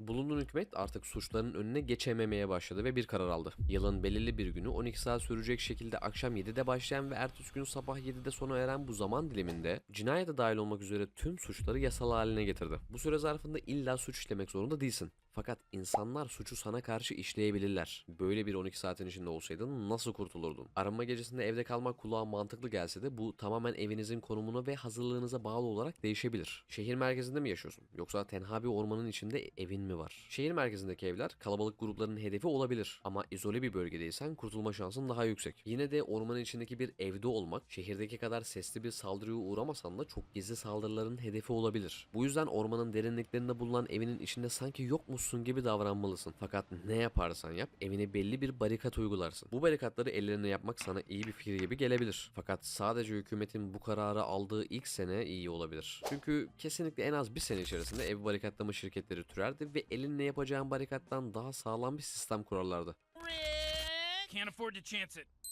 Bulunduğun hükümet artık suçların önüne geçememeye başladı ve bir karar aldı. Yılın belirli bir günü 12 saat sürecek şekilde akşam 7'de başlayan ve ertesi gün sabah 7'de sona eren bu zaman diliminde cinayete dahil olmak üzere tüm suçları yasal haline getirdi. Bu süre zarfında illa suç işlemek zorunda değilsin. Fakat insanlar suçu sana karşı işleyebilirler. Böyle bir 12 saatin içinde olsaydın nasıl kurtulurdun? Arınma gecesinde evde kalmak kulağa mantıklı gelse de bu tamamen evinizin konumuna ve hazırlığınıza bağlı olarak değişebilir. Şehir merkezinde mi yaşıyorsun? Yoksa tenha bir ormanın içinde evin mi var? Şehir merkezindeki evler kalabalık grupların hedefi olabilir. Ama izole bir bölgedeysen kurtulma şansın daha yüksek. Yine de ormanın içindeki bir evde olmak şehirdeki kadar sesli bir saldırıya uğramasan da çok gizli saldırıların hedefi olabilir. Bu yüzden ormanın derinliklerinde bulunan evinin içinde sanki yokmuşsun gibi davranmalısın. Fakat ne yaparsan yap evine belli bir barikat uygularsın. Bu barikatları ellerine yapmak sana iyi bir fikir gibi gelebilir. Fakat sadece hükümetin bu kararı aldığı ilk sene iyi olabilir. Çünkü kesinlikle en az bir sene içerisinde ev barikatlama şirketleri türerdi ve elinle yapacağın barikattan daha sağlam bir sistem kurarlardı. Can't afford to chance it.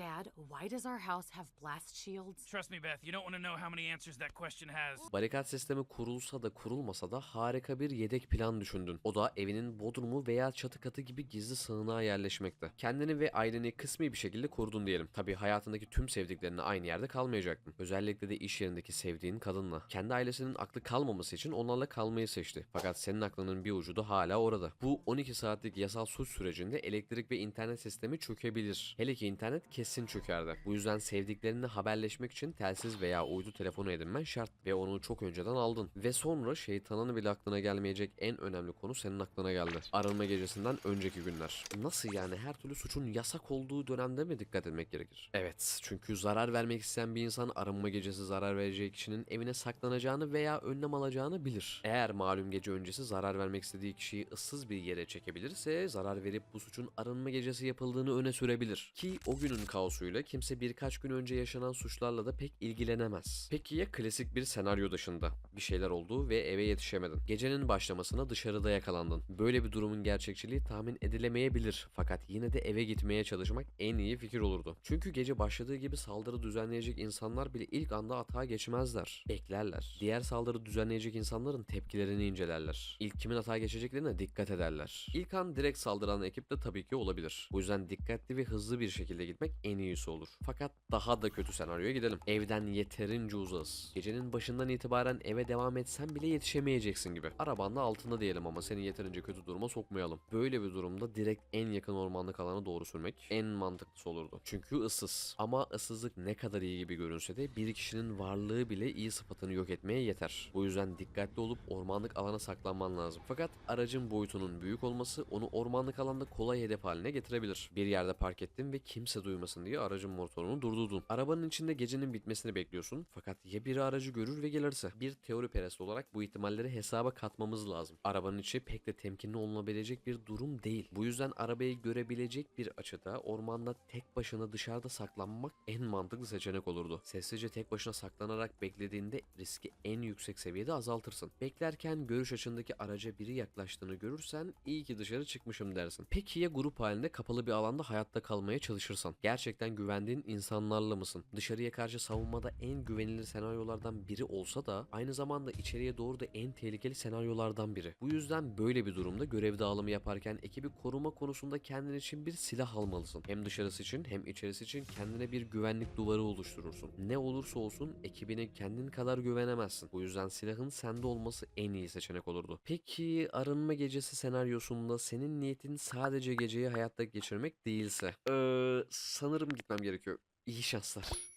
Dad, why does our house have blast shields? Trust me, Beth, you don't want to know how many answers that question has. Barikat sistemi kurulsa da kurulmasa da harika bir yedek plan düşündün. O da evinin bodrumu veya çatı katı gibi gizli sığınağa yerleşmekte. Kendini ve aileni kısmi bir şekilde korudun diyelim. Tabi hayatındaki tüm sevdiklerine aynı yerde kalmayacaktın. Özellikle de iş yerindeki sevdiğin kadınla. Kendi ailesinin aklı kalmaması için onlarla kalmayı seçti. Fakat senin aklının bir ucu da hala orada. Bu 12 saatlik yasal suç sürecinde elektrik ve internet sistemi çökebilir. Hele ki internet kesin çökerdi. Bu yüzden sevdiklerinle haberleşmek için telsiz veya uydu telefonu edinmen şart ve onu çok önceden aldın. Ve sonra şeytanın bile aklına gelmeyecek en önemli konu senin aklına geldi. Arınma gecesinden önceki günler. Nasıl yani her türlü suçun yasak olduğu dönemde mi dikkat etmek gerekir? Evet çünkü zarar vermek isteyen bir insan arınma gecesi zarar vereceği kişinin evine saklanacağını veya önlem alacağını bilir. Eğer malum gece öncesi zarar vermek istediği kişiyi ıssız bir yere çekebilirse zarar verip bu suçun arınma gecesi yapıldığını öne sürebilir. Ki o günün kaosuyla kimse birkaç gün önce yaşanan suçlarla da pek ilgilenemez. Peki ya klasik bir senaryo dışında? Bir şeyler oldu ve eve yetişemedin. Gecenin başlamasına dışarıda yakalandın. Böyle bir durumun gerçekçiliği tahmin edilemeyebilir. Fakat yine de eve gitmeye çalışmak en iyi fikir olurdu. Çünkü gece başladığı gibi saldırı düzenleyecek insanlar bile ilk anda atağa geçmezler. Beklerler. Diğer saldırı düzenleyecek insanların tepkilerini incelerler. İlk kimin atağa geçeceklerine dikkat ederler. İlk an direkt saldıran ekip de tabii ki olabilir. Bu yüzden dikkatli ve hızlı bir şekilde gitmek en iyisi olur. Fakat daha da kötü senaryoya gidelim. Evden yeterince uzağız. Gecenin başından itibaren eve devam etsen bile yetişemeyeceksin gibi. Araban da altında diyelim ama seni yeterince kötü duruma sokmayalım. Böyle bir durumda direkt en yakın ormanlık alana doğru sürmek en mantıklısı olurdu. Çünkü ıssız. Ama ıssızlık ne kadar iyi gibi görünse de bir kişinin varlığı bile iyi sıfatını yok etmeye yeter. Bu yüzden dikkatli olup ormanlık alana saklanman lazım. Fakat aracın boyutunun büyük olması onu ormanlık alanda kolay hedef haline getirebilir. Bir yerde park ettin ve kimse duymasın diye aracın motorunu durdurdun. Arabanın içinde gecenin bitmesini bekliyorsun. Fakat ya biri aracı görür ve gelirse? Bir teori perest olarak bu ihtimalleri hesaba katmamız lazım. Arabanın içi pek de temkinli olunabilecek bir durum değil. Bu yüzden arabayı görebilecek bir açıda ormanda tek başına dışarıda saklanmak en mantıklı seçenek olurdu. Sessizce tek başına saklanarak beklediğinde riski en yüksek seviyede azaltırsın. Beklerken görüş açındaki araca biri yaklaştığını görürsen iyi ki dışarı çıkmışım dersin. Peki ya grup halinde kapalı bir alanda hayatta kalmaya çalışırsan? Gerçekten güvendiğin insanlarla mısın? Dışarıya karşı savunmada en güvenilir senaryolardan biri olsa da aynı zamanda içeriye doğru da en tehlikeli senaryolardan biri. Bu yüzden böyle bir durumda görev dağılımı yaparken ekibi koruma konusunda kendin için bir silah almalısın. Hem dışarısı için hem içerisi için kendine bir güvenlik duvarı oluşturursun. Ne olursa olsun ekibine kendin kadar güvenemezsin. Bu yüzden silahın sende olması en iyi seçenek olurdu. Peki arınma gecesi senaryosunda senin niyetin sadece geceyi hayatta geçirmek değilse? Ee, sanırım gitmem gerekiyor. İyi şanslar.